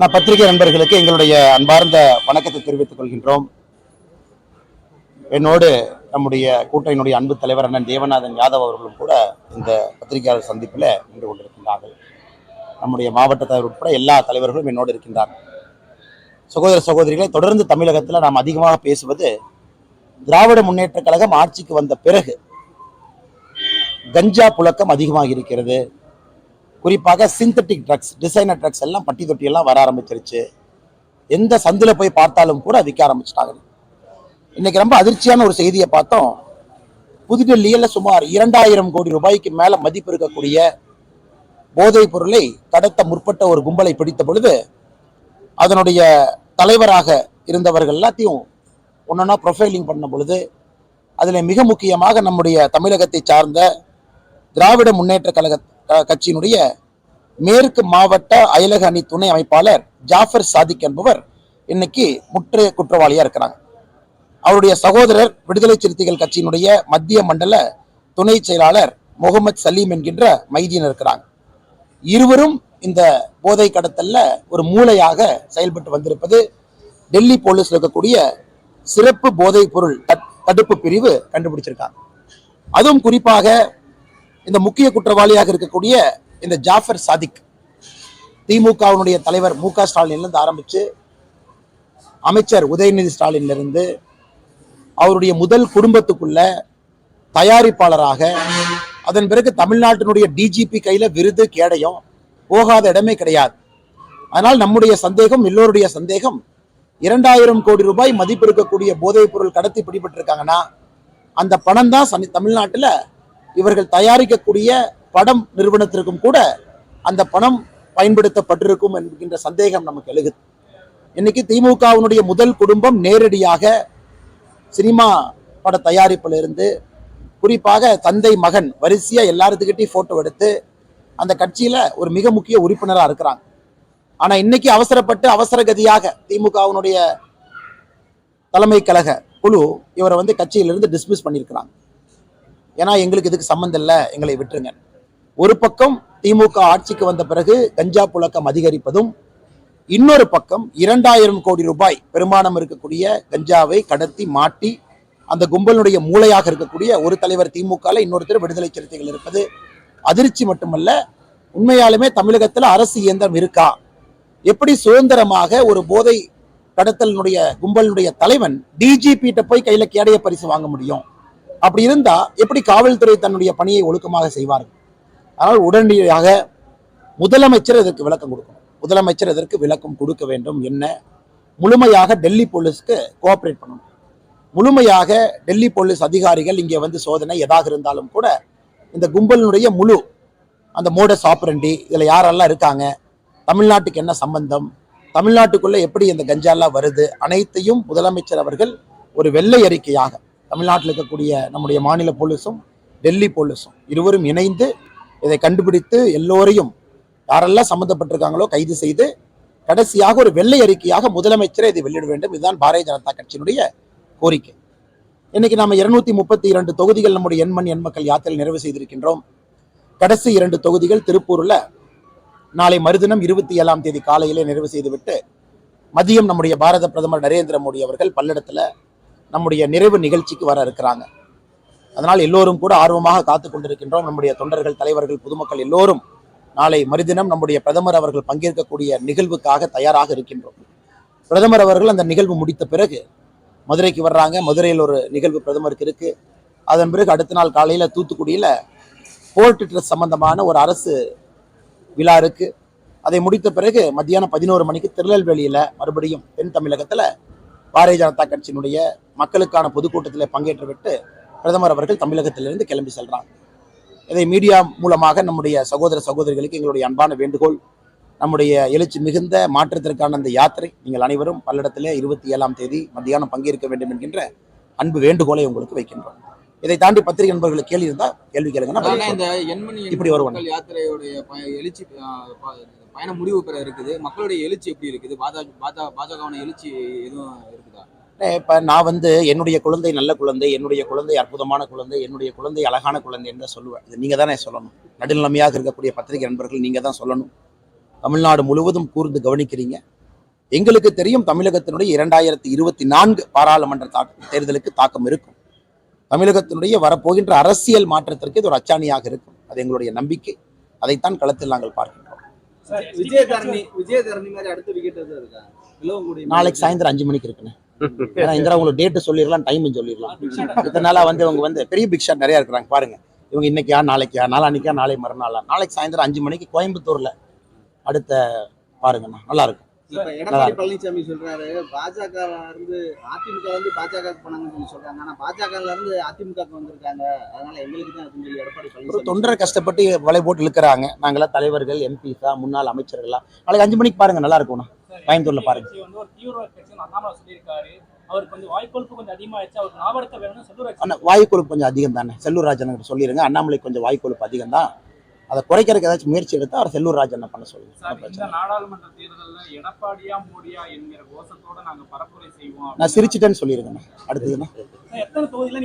நான் பத்திரிகை நண்பர்களுக்கு எங்களுடைய அன்பார்ந்த வணக்கத்தை தெரிவித்துக் கொள்கின்றோம். என்னோடு நம்முடைய கூட்டணியினுடைய அன்பு தலைவர் அண்ணன் தேவநாதன் யாதவ் அவர்களும் கூட இந்த பத்திரிகையாளர் சந்திப்பில் நின்று கொண்டிருக்கின்றார்கள். நம்முடைய மாவட்ட தலைவர் உட்பட எல்லா தலைவர்களும் என்னோடு இருக்கின்றார்கள். சகோதர சகோதரிகளை தொடர்ந்து தமிழகத்தில் நாம் அதிகமாக பேசுவது திராவிட முன்னேற்ற கழகம் ஆட்சிக்கு வந்த பிறகு கஞ்சா புழக்கம் அதிகமாக இருக்கிறது. குறிப்பாக சிந்தட்டிக் ட்ரக்ஸ் டிசைனர் ட்ரக்ஸ் எல்லாம் பட்டி தொட்டியெல்லாம் வர ஆரம்பிச்சிருச்சு. எந்த சந்தில் போய் பார்த்தாலும் கூட விற்க ஆரம்பிச்சிட்டாங்க. இன்னைக்கு ரொம்ப அதிர்ச்சியான ஒரு செய்தியை பார்த்தோம். புதுடெல்லியில் சுமார் இரண்டாயிரம் கோடி ரூபாய்க்கு மேலே மதிப்பு இருக்கக்கூடிய போதைப் பொருளை கடத்த முற்பட்ட ஒரு கும்பலை பிடித்த பொழுது அதனுடைய தலைவராக இருந்தவர்கள் எல்லாத்தையும் ஒன்றா ப்ரொஃபைலிங் பண்ண பொழுது அதில் மிக முக்கியமாக நம்முடைய தமிழகத்தை சார்ந்த திராவிட முன்னேற்ற கழக கட்சியினுடைய மேற்கு மாவட்ட அயலக அணி துணை அமைப்பாளர் ஜாஃபர் சாதிக் என்பவர் இன்னைக்கு முற்று குற்றவாளியா இருக்கிறாங்க. அவருடைய சகோதரர் விடுதலை சிறுத்தைகள் கட்சியினுடைய மத்திய மண்டல துணை செயலாளர் முகமது சலீம் என்கின்ற மைதீன் இருக்கிறாங்க. இருவரும் இந்த போதை கடத்தல்ல ஒரு மூளையாக செயல்பட்டு வந்திருப்பது டெல்லி போலீஸ்ல இருக்கக்கூடிய சிறப்பு போதைப் பொருள் தட்- தடுப்பு பிரிவு கண்டுபிடிச்சிருக்காங்க. அதுவும் குறிப்பாக இந்த முக்கிய குற்றவாளியாக இருக்கக்கூடிய இந்த ஜாஃபர் சாதிக் திமுகவினுடைய தலைவர் மு க ஸ்டாலின்லேருந்து ஆரம்பித்து ஆரம்பிச்சு அமைச்சர் உதயநிதி ஸ்டாலின்லேருந்து அவருடைய முதல் குடும்பத்துக்குள்ள தயாரிப்பாளராக அதன் பிறகு தமிழ்நாட்டினுடைய டிஜிபி கையில் விருது கேடையும் போகாத இடமே கிடையாது. அதனால் நம்முடைய சந்தேகம் எல்லோருடைய சந்தேகம் இரண்டாயிரம் கோடி ரூபாய் மதிப்பு இருக்கக்கூடிய போதைப் பொருள் கடத்தி பிடிபட்டிருக்காங்கன்னா அந்த பணம் தான் தமிழ்நாட்டில் இவர்கள் தயாரிக்கக்கூடிய படம் நிறுவனத்திற்கும் கூட அந்த பணம் பயன்படுத்தப்பட்டிருக்கும் என்கின்ற சந்தேகம் நமக்கு எழுகுது. இன்னைக்கு திமுகவினுடைய முதல் குடும்பம் நேரடியாக சினிமா பட தயாரிப்புல இருந்து குறிப்பாக தந்தை மகன் வரிசையாக எல்லாத்துக்கிட்டையும் ஃபோட்டோ எடுத்து அந்த கட்சியில் ஒரு மிக முக்கிய உறுப்பினராக இருக்கிறாங்க. ஆனால் இன்னைக்கு அவசரப்பட்டு அவசர கதியாக திமுகவினுடைய தலைமை கழக குழு இவரை வந்து கட்சியிலிருந்து டிஸ்மிஸ் பண்ணியிருக்கிறாங்க. ஏன்னா எங்களுக்கு இதுக்கு சம்மந்தம் இல்லை எங்களை விட்டுருங்க ஒரு பக்கம் திமுக ஆட்சிக்கு வந்த பிறகு கஞ்சா புழக்கம் அதிகரிப்பதும் இன்னொரு பக்கம் இரண்டாயிரம் கோடி ரூபாய் பெருமானம் இருக்கக்கூடிய கஞ்சாவை கடத்தி மாட்டி அந்த கும்பலுடைய மூளையாக இருக்கக்கூடிய ஒரு தலைவர் திமுக இன்னொருத்தர் விடுதலை சிறுத்தைகள் இருப்பது அதிர்ச்சி மட்டுமல்ல உண்மையாலுமே தமிழகத்தில் அரசு இயந்திரம் இருக்கா? எப்படி சுதந்திரமாக ஒரு போதை கடத்தலினுடைய கும்பலினுடைய தலைவன் டிஜிபி கிட்ட போய் கையில கேடைய பரிசு வாங்க முடியும்? அப்படி இருந்தா எப்படி காவல்துறை தன்னுடைய பணியை ஒழுக்கமாக செய்வார்கள்? ஆனால் உடனடியாக முதலமைச்சர் இதற்கு விளக்கம் கொடுக்கணும். முதலமைச்சர் இதற்கு விளக்கம் கொடுக்க வேண்டும் என்ன? முழுமையாக டெல்லி போலீஸ்க்கு கோஆப்ரேட் பண்ணணும். முழுமையாக டெல்லி போலீஸ் அதிகாரிகள் இங்கே வந்து சோதனை எதாக இருந்தாலும் கூட இந்த கும்பலினுடைய முழு அந்த மோடஸ் ஆப்ரண்டி இதில் யாரெல்லாம் இருக்காங்க? தமிழ்நாட்டுக்கு என்ன சம்பந்தம்? தமிழ்நாட்டுக்குள்ளே எப்படி இந்த கஞ்சாலாம் வருது? அனைத்தையும் முதலமைச்சர் அவர்கள் ஒரு வெள்ளை அறிக்கையாக தமிழ்நாட்டில் இருக்கக்கூடிய நம்முடைய மாநில போலீஸும் டெல்லி போலீஸும் இருவரும் இணைந்து இதை கண்டுபிடித்து எல்லோரையும் யாரெல்லாம் சம்பந்தப்பட்டிருக்காங்களோ கைது செய்து கடைசியாக ஒரு வெள்ளை அறிக்கையாக முதலமைச்சரை இதை வெளியிட வேண்டும். இதுதான் பாரதிய ஜனதா கட்சியினுடைய கோரிக்கை. இன்னைக்கு நாம இருநூத்தி முப்பத்தி இரண்டு தொகுதிகள் நம்முடைய எண்மண் எண்மக்கள் யாத்திரை நிறைவு செய்திருக்கின்றோம். கடைசி இரண்டு தொகுதிகள் திருப்பூர்ல நாளை மறுதினம் இருபத்தி ஏழாம் தேதி காலையிலே நிறைவு செய்துவிட்டு மதியம் நம்முடைய பாரத பிரதமர் நரேந்திர மோடி அவர்கள் பல்லடத்துல நம்முடைய நிறைவு நிகழ்ச்சிக்கு வர இருக்கிறாங்க. அதனால் எல்லோரும் கூட ஆர்வமாக காத்து கொண்டிருக்கின்றோம். நம்முடைய தொண்டர்கள் தலைவர்கள் பொதுமக்கள் எல்லோரும் நாளை மறுதினம் நம்முடைய பிரதமர் அவர்கள் பங்கேற்கக்கூடிய நிகழ்வுக்காக தயாராக இருக்கின்றோம். பிரதமர் அவர்கள் அந்த நிகழ்வு முடித்த பிறகு மதுரைக்கு வர்றாங்க. மதுரையில் ஒரு நிகழ்வு பிரதமருக்கு இருக்கு. அதன் பிறகு அடுத்த நாள் காலையில் தூத்துக்குடியில் போர்ட் ட்ரெஸ் சம்பந்தமான ஒரு அரசு விழா இருக்கு. அதை முடித்த பிறகு மத்தியானம் பதினோரு மணிக்கு திருநெல்வேலியில் மறுபடியும் தென் தமிழகத்தில் பாரதிய ஜனதா கட்சியினுடைய மக்களுக்கான பொதுக்கூட்டத்தில் பங்கேற்று விட்டு பிரதமர் அவர்கள் தமிழகத்திலிருந்து கிளம்பி செல்றாங்க இதை மீடியா மூலமாக நம்முடைய சகோதர சகோதரிகளுக்கு எங்களுடைய அன்பான வேண்டுகோள் நம்முடைய எழுச்சி மிகுந்த மாற்றத்திற்கான அந்த யாத்திரை நீங்கள் அனைவரும் பல்லடத்திலே இருபத்தி ஏழாம் தேதி மத்தியானம் பங்கேற்க வேண்டும் என்கின்ற அன்பு வேண்டுகோளை உங்களுக்கு வைக்கின்றோம். இதை தாண்டி பத்திரிகை நண்பர்களுக்கு கேள்வி இருந்தா கேள்வி எண்மணி இப்படி வருவாங்க. யாத்திரையுடைய எழுச்சி ஆ, ப- பயணம் முடிவு பெற இருக்குது. மக்களுடைய எழுச்சி எப்படி இருக்குது? பாஜக பாஜகவான எழுச்சி எதுவும் இருக்குதா? இப்ப நான் வந்து என்னுடைய குழந்தை நல்ல குழந்தை என்னுடைய குழந்தை அற்புதமான குழந்தை என்னுடைய குழந்தை அழகான குழந்தை என்று சொல்லுவேன். இது நீங்க தானே சொல்லணும். நடுநிலைமையாக இருக்கக்கூடிய பத்திரிகை நண்பர்கள் நீங்க தான் சொல்லணும். தமிழ்நாடு முழுவதும் கூர்ந்து கவனிக்கிறீங்க. எங்களுக்கு தெரியும் தமிழகத்தினுடைய இரண்டாயிரத்தி இருபத்தி நான்கு பாராளுமன்ற தாக்க தேர்தலுக்கு தாக்கம் இருக்கும். தமிழகத்தினுடைய வரப்போகின்ற அரசியல் மாற்றத்திற்கு இது ஒரு அச்சாணியாக இருக்கும். அது எங்களுடைய நம்பிக்கை. அதைத்தான் களத்தில் நாங்கள் பார்க்கின்றோம். நாளைக்கு சாயந்தரம் அஞ்சு மணிக்கு இருக்குண்ணே ஏன்னா இந்திரா உங்களுக்கு டேட்டு சொல்லிடலாம் டைமும் சொல்லிடலாம் இத்தனை நாளா வந்து இவங்க வந்து பெரிய பிக் ஷாட் நிறைய இருக்கிறாங்க பாருங்க. இவங்க இன்னைக்கா நாளைக்கா நாளானிக்கா நாளை மறுநாளா. நாளைக்கு சாயந்தரம் அஞ்சு மணிக்கு கோயம்புத்தூர்ல. அடுத்த பாருங்கண்ணா நல்லா இருக்கும் இப்ப எடப்பாடி பழனிசாமி சொல்றாரு பாஜக இருந்து அதிமுக வந்து பாஜக போனாங்கன்னு சொல்லி சொல்றாங்க. ஆனா பாஜக இருந்து அதிமுக வந்திருக்காங்க. அதனால எங்களுக்கு தான் இருக்குன்னு சொல்லி எடப்பாடி ஒரு பழனிசாமி தொண்டரை கஷ்டப்பட்டு வலை போட்டு இழுக்கிறாங்க. நாங்களாம் தலைவர்கள் எம்பிஸா முன்னாள் அமைச்சர்களா நாளைக்கு அஞ்சு மணிக்கு பாருங்க நல்லா இருக்கும்ண்ணா கோயம்புத்தூர்ல பாருங்க. வாயு கொழுப்பு கொஞ்சம் அதிகம் தானே? செல்லூர் ராஜன் சொல்லிடுங்க அண்ணாமலை கொஞ்சம் வாயு கொழுப்பு அதிகம் தான். அதை குறைக்கிறதுக்கு ஏதாச்சும் முயற்சி எடுத்தா அவர் செல்லூர் ராஜன் பண்ண சொல்லுங்க. நாடாளுமன்ற தேர்தல்ல எடப்பாடியா மோடியா என்கிற கோஷத்தோட நாங்க பரப்புரை செய்வோம் நான் சிரிச்சிட்டேன்னு சொல்லியிருக்கேண்ணா அடுத்ததுண்ணா எத்தனை தொகுதியில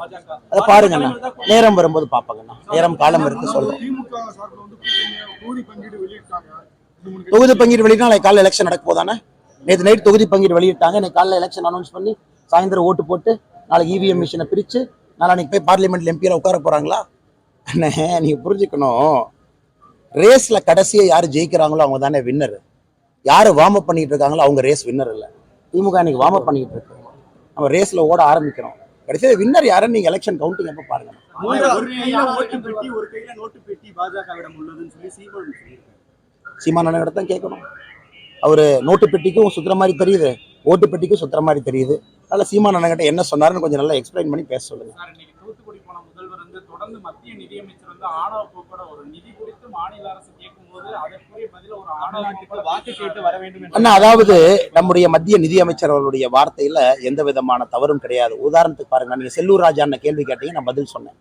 பாஜக? அதை பாருங்கண்ணா நேரம் வரும்போது பார்ப்பாங்கண்ணா நேரம் காலம் இருக்கு சொல்றோம் திமுக சார்பில் வந்து கூட்டணியை தொகுதி பங்கீடு வெளியிட்டாங்க. தொகுதி பங்கீடு வெளியிட்டா நாளைக்கு காலைல எலெக்ஷன் நடக்க போதானே? நேற்று நைட் தொகுதி பங்கீடு வெளியிட்டாங்க. இன்னைக்கு காலைல எலெக்ஷன் அனௌன்ஸ் பண்ணி சாயந்தரம் ஓட்டு போட்டு நாளைக்கு இவிஎம் மிஷினை பிரிச்சு நாளைக்கு போய் பார்லிமெண்ட்ல எம்பியில் உட்கார போறாங்களா? அண்ணே நீங்க புரிஞ்சுக்கணும். ரேஸ்ல கடைசியா யாரு ஜெயிக்கிறாங்களோ அவங்க தானே வின்னர் யாரு வார்ம் அப் பண்ணிட்டு இருக்காங்களோ அவங்க ரேஸ் வின்னர் இல்ல. திமுக இன்னைக்கு வார்ம் அப் பண்ணிட்டு இருக்கு. நம்ம ரேஸ்ல ஓட ஆரம்பிக்கிறோம். கடைசியில் வின்னர் யாருன்னு நீங்க எலெக்ஷன் கவுண்டிங் எப்ப பாருங்க. ஒரு கையில ஓட்டு பெட்டி ஒரு கையில நோட்டு பெட்டி பாஜகவிடம் உள்ளதுன்னு சொல்லி சீமான் சொல்லியிருக்காரு சீமான தான் கேட்கணும். அவரு நோட்டு பெட்டிக்கும் சுத்துற மாதிரி தெரியுது. ஓட்டு பெட்டிக்கும் சுத்துற மாதிரி தெரியுது. அதனால சீமான அண்ணன்கிட்ட என்ன சொன்னாருன்னு கொஞ்சம் நல்லா எக்ஸ்பிளைன் பண்ணி பேச சொல்லுங்க. சார் இன்னைக்கு தூத்துக்குடி போன முதல்வர் வந்து தொடர்ந்து மத்திய நிதியமைச்சர் வந்து ஆணவ போக்கோட ஒரு நிதி குறித்து மாநில அரசு கேட்கும்போது அதற்குரிய பதில ஒரு ஆணவ போக்கோட வாக்கு கேட்டு வர வேண்டும் என்று அண்ணா அதாவது நம்முடைய மத்திய நிதியமைச்சர் அவர்களுடைய வார்த்தையில எந்த விதமான தவறும் கிடையாது. உதாரணத்துக்கு பாருங்க நீங்க செல்லூர் ராஜா அண்ணன் கேள்வி கேட்டீங்க நான் பதில் சொன்னேன்.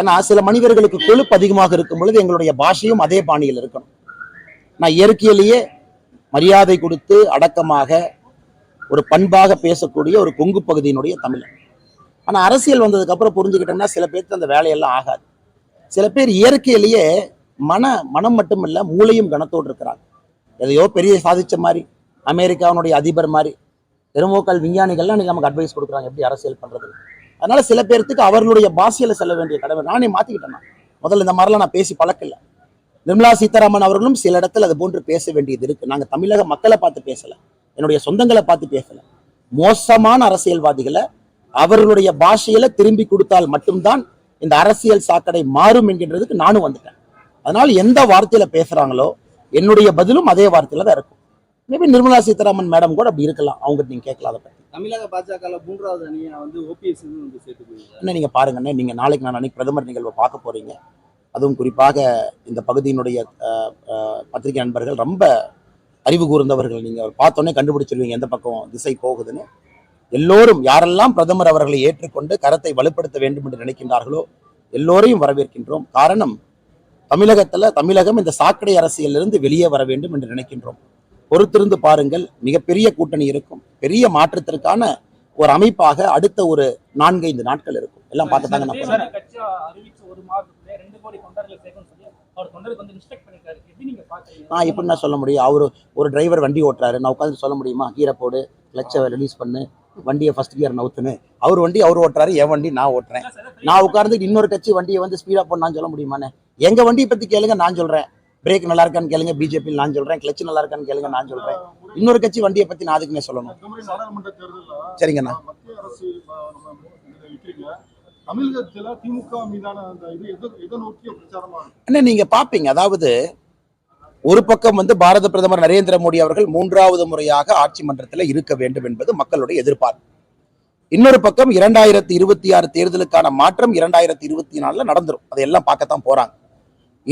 ஏன்னா சில மனிதர்களுக்கு கொழுப்பு அதிகமாக இருக்கும் பொழுது எங்களுடைய பாஷையும் அதே பாணியில் இருக்கணும். நான் இயற்கையிலேயே மரியாதை கொடுத்து அடக்கமாக ஒரு பண்பாக பேசக்கூடிய ஒரு கொங்கு பகுதியினுடைய தமிழன். ஆனால் அரசியல் வந்ததுக்கப்புறம் புரிஞ்சுக்கிட்டோம்னா சில பேருக்கு அந்த வேலையெல்லாம் ஆகாது. சில பேர் இயற்கையிலேயே மன மனம் மட்டும் இல்லை மூளையும் கனத்தோடு இருக்கிறாங்க. எதையோ பெரிய சாதிச்ச மாதிரி அமெரிக்காவினுடைய அதிபர் மாதிரி பெருமோக்கள் விஞ்ஞானிகள்லாம் இன்னைக்கு நமக்கு அட்வைஸ் கொடுக்குறாங்க எப்படி அரசியல் பண்ணுறது அதனால் சில பேர்த்துக்கு அவர்களுடைய பாஷையில செல்ல வேண்டிய கடமை நானே மாற்றிக்கிட்டேன் நான். முதல்ல இந்த மாதிரிலாம் நான் பேசி பழக்கலை. நிர்மலா சீதாராமன் அவர்களும் சில இடத்துல அது போன்று பேச வேண்டியது இருக்கு. நாங்க தமிழக மக்களை பார்த்து பேசல. என்னுடைய சொந்தங்களை பார்த்து பேசல. மோசமான அரசியல்வாதிகளை அவர்களுடைய பாஷையில திரும்பி கொடுத்தால் மட்டும்தான் இந்த அரசியல் சாக்கடை மாறும் என்கின்றதுக்கு நானும் வந்துட்டேன். அதனால எந்த வார்த்தையில பேசுறாங்களோ என்னுடைய பதிலும் அதே வார்த்தையில தான் இருக்கும். மேபி நிர்மலா சீதாராமன் மேடம் கூட அப்படி இருக்கலாம். அவங்க நீங்க கேட்கலாம் அதை பத்தி. தமிழக பாஜக மூன்றாவது அணியா வந்து ஓபிஎஸ் வந்து சேர்த்து என்ன நீங்க பாருங்கண்ணே. நீங்க நாளைக்கு நான் அன்னைக்கு பிரதமர் நிகழ்வை பார்க்க போறீங்க. அதுவும் குறிப்பாக இந்த பகுதியினுடைய பத்திரிகை நண்பர்கள் ரொம்ப அறிவு கூர்ந்தவர்கள். நீங்க பார்த்தோன்னே கண்டுபிடிச்சிருவீங்க எந்த பக்கம் திசை போகுதுன்னு. எல்லோரும் யாரெல்லாம் பிரதமர் அவர்களை ஏற்றுக்கொண்டு கரத்தை வலுப்படுத்த வேண்டும் என்று நினைக்கின்றார்களோ எல்லோரையும் வரவேற்கின்றோம். காரணம் தமிழகத்துல தமிழகம் இந்த சாக்கடை அரசியலிருந்து வெளியே வர வேண்டும் என்று நினைக்கின்றோம். பொறுத்திருந்து பாருங்கள் மிகப்பெரிய கூட்டணி இருக்கும். பெரிய மாற்றத்திற்கான ஒரு அமைப்பாக அடுத்த ஒரு நான்கைந்து நாட்கள் இருக்கும். எல்லாம் பார்த்துட்டாங்க நான் நான் எப்படி நான் சொல்ல முடியும்? அவரு ஒரு டிரைவர் வண்டி ஓட்டுறாரு. நான் உட்காந்து சொல்ல முடியுமா? கீரை போடு கிளச்சை ரிலீஸ் பண்ணு வண்டியை ஃபர்ஸ்ட் கியர் நவுத்துன்னு. அவர் வண்டி அவர் ஓட்டுறாரு என் வண்டி நான் ஓட்டுறேன். நான் உட்கார்ந்து இன்னொரு கட்சி வண்டியை வந்து ஸ்பீடா பண்ணான்னு சொல்ல முடியுமாண்ணே எங்க வண்டியை பத்தி கேளுங்க நான் சொல்றேன். பிரேக் நல்லா இருக்கான்னு கேளுங்க பிஜேபி நான் சொல்றேன். கிளச் நல்லா இருக்கான்னு கேளுங்க நான் சொல்றேன். இன்னொரு கட்சி வண்டியை பத்தி நான் அதுக்குன்னே சொல்லணும். சரிங்கண்ணா. தமிழகத்தில் திமுக மீதான அந்த இது எதை எதை நோக்கிய என்ன நீங்க பாப்பீங்க. அதாவது ஒரு பக்கம் வந்து பாரத பிரதமர் நரேந்திர மோடி அவர்கள் மூன்றாவது முறையாக ஆட்சி மன்றத்தில் இருக்க வேண்டும் என்பது மக்களுடைய எதிர்பார்ப்பு. இன்னொரு பக்கம் இரண்டாயிரத்தி இருபத்தி ஆறு தேர்தலுக்கான மாற்றம் இரண்டாயிரத்தி இருபத்தி நாலுல நடந்துடும் அதையெல்லாம் பார்க்கத்தான் போறாங்க.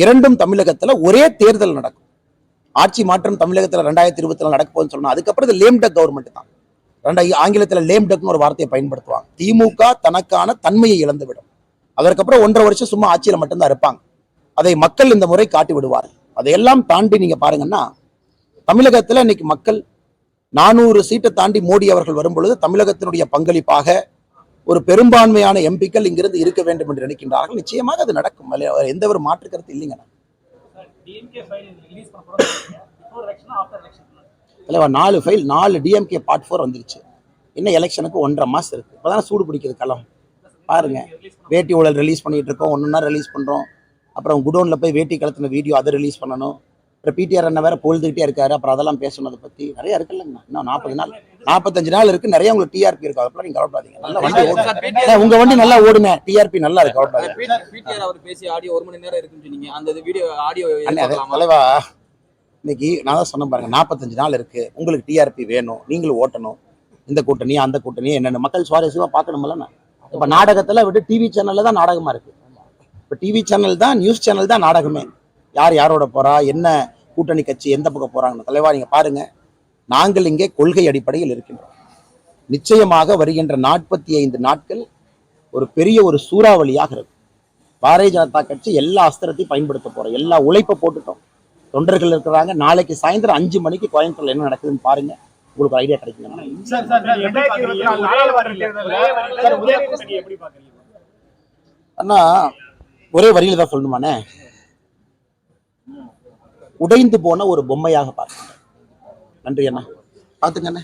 இரண்டும் தமிழகத்துல ஒரே தேர்தல் நடக்கும். ஆட்சி மாற்றம் தமிழகத்துல ரெண்டாயிரத்தி இருபத்தி நாலு நடக்க போகுதுன்னு சொன்னா அதுக்கப்புறம் இது லேம்டக் கவர்மெண்ட் தான். ரெண்டா ஆங்கிலத்துல லேம்டக்னு ஒரு வார்த்தையை பயன்படுத்துவாங்க. திமுக தனக்கான தன்மையை இழந்துவிடும். அதற்கப்புறம் ஒன்றரை வருஷம் சும்மா ஆட்சியில மட்டும்தான் இருப்பாங்க. அதை மக்கள் இந்த முறை காட்டி விடுவார் அதையெல்லாம் தாண்டி நீங்க பாருங்கன்னா தமிழகத்துல இன்னைக்கு மக்கள் நானூறு சீட்டை தாண்டி மோடி அவர்கள் வரும்பொழுது தமிழகத்தினுடைய பங்களிப்பாக ஒரு பெரும்பான்மையான எம்பிக்கள் இங்கிருந்து இருக்க வேண்டும் என்று நினைக்கின்றார்கள். நிச்சயமாக அது நடக்கும். எந்த ஒரு மாற்று கருத்து இல்லைங்க. தலைவா நாலு ஃபைல் நாலு டிஎம்கே பார்ட் ஃபோர் வந்துருச்சு. இன்னும் எலெக்ஷனுக்கு ஒன்றரை மாசம் இருக்கு. இப்போதான் சூடு பிடிக்குது களம். பாருங்க. வேட்டி ஊழல் ரிலீஸ் பண்ணிட்டு இருக்கோம். ஒன்றுனா ரிலீஸ் பண்றோம். அப்புறம் குடோன்ல போய் வேட்டி கலத்தின வீடியோ அதை ரிலீஸ் பண்ணணும். அப்புறம் பிடிஆர் அண்ணன் வேற பொழுதுகிட்டே இருக்காரு. அப்புறம் அதெல்லாம் பேசணும் அதை பத்தி. நிறைய இருக்குல்லங்க இன்னும் நாற்பது நாள். நாற்பத்தஞ்சு நாள் இருக்கு. நிறைய உங்களுக்கு டிஆர்பி இருக்கு அதெல்லாம் நீங்க கவலைப்படாதீங்க. நல்லா வண்டி ஓடும். ஏன் உங்க வண்டி நல்லா ஓடுங்க. டிஆர்பி நல்லா இருக்கு. கவலைப்படாதீங்க. பிடிஆர் அவர் பேசி ஆடியோ ஒரு மணி நேரம் அந்த வீடியோ அது தலைவா. இன்னைக்கு நான் தான் சொன்ன பாருங்க நாற்பத்தஞ்சு நாள் இருக்கு. உங்களுக்கு டிஆர்பி வேணும் நீங்களும் ஓட்டணும். இந்த கூட்டணி அந்த கூட்டணி என்னென்ன. மக்கள் சுவாரஸ்யமா பார்க்கணும்ல இப்ப நாடகத்துல விட்டு டிவி சேனல்ல தான் நாடகமா இருக்கு. இப்ப டிவி சேனல் தான் நியூஸ் சேனல் தான் நாடகமே. யார் யாரோட போறா என்ன கூட்டணி கட்சி எந்த பக்கம் போறாங்கன்னு. தலைவா நீங்க பாருங்க. நாங்கள் இங்கே கொள்கை அடிப்படையில் இருக்கின்றோம். நிச்சயமாக வருகின்ற நாற்பத்தி ஐந்து நாட்கள் ஒரு பெரிய ஒரு சூறாவளியாக இருக்கும். பாரதிய ஜனதா கட்சி எல்லா அஸ்திரத்தையும் பயன்படுத்த போறோம். எல்லா உழைப்பை போட்டுட்டோம். தொண்டர்கள் இருக்கிறாங்க. நாளைக்கு சாயந்தரம் அஞ்சு மணிக்கு கோயம்புத்தூர்ல என்ன நடக்குதுன்னு பாருங்க. உங்களுக்கு ஒரு ஐடியா கிடைக்குங்க அண்ணா ஒரே வரியில தான் சொல்லணுமாண்ணே? உடைந்து போன ஒரு பொம்மையாக பார்க்கிறேன் நன்றி அண்ணா பார்த்துங்க அண்ணே